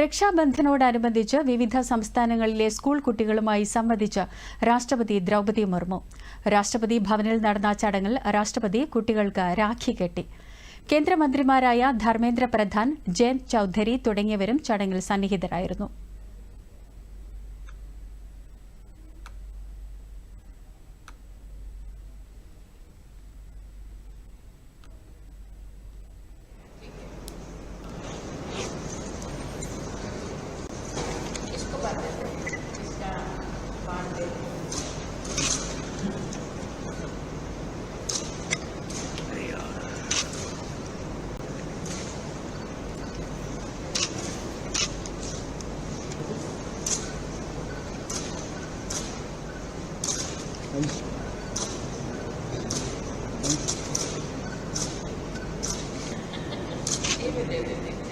രക്ഷാബന്ധനോടനുബന്ധിച്ച് വിവിധ സംസ്ഥാനങ്ങളിലെ സ്കൂൾ കുട്ടികളുമായി സംവദിച്ച് രാഷ്ട്രപതി ദ്രൗപദി മുർമു. രാഷ്ട്രപതി ഭവനിൽ നടന്ന ചടങ്ങിൽ രാഷ്ട്രപതി കുട്ടികൾക്ക് രാഖി കെട്ടി. കേന്ദ്രമന്ത്രിമാരായ ധർമ്മേന്ദ്ര പ്രധാൻ ജയന്ത് ചൌധരി തുടങ്ങിയവരും ചടങ്ങിൽ സന്നിഹിതരായിരുന്നു. Thank you.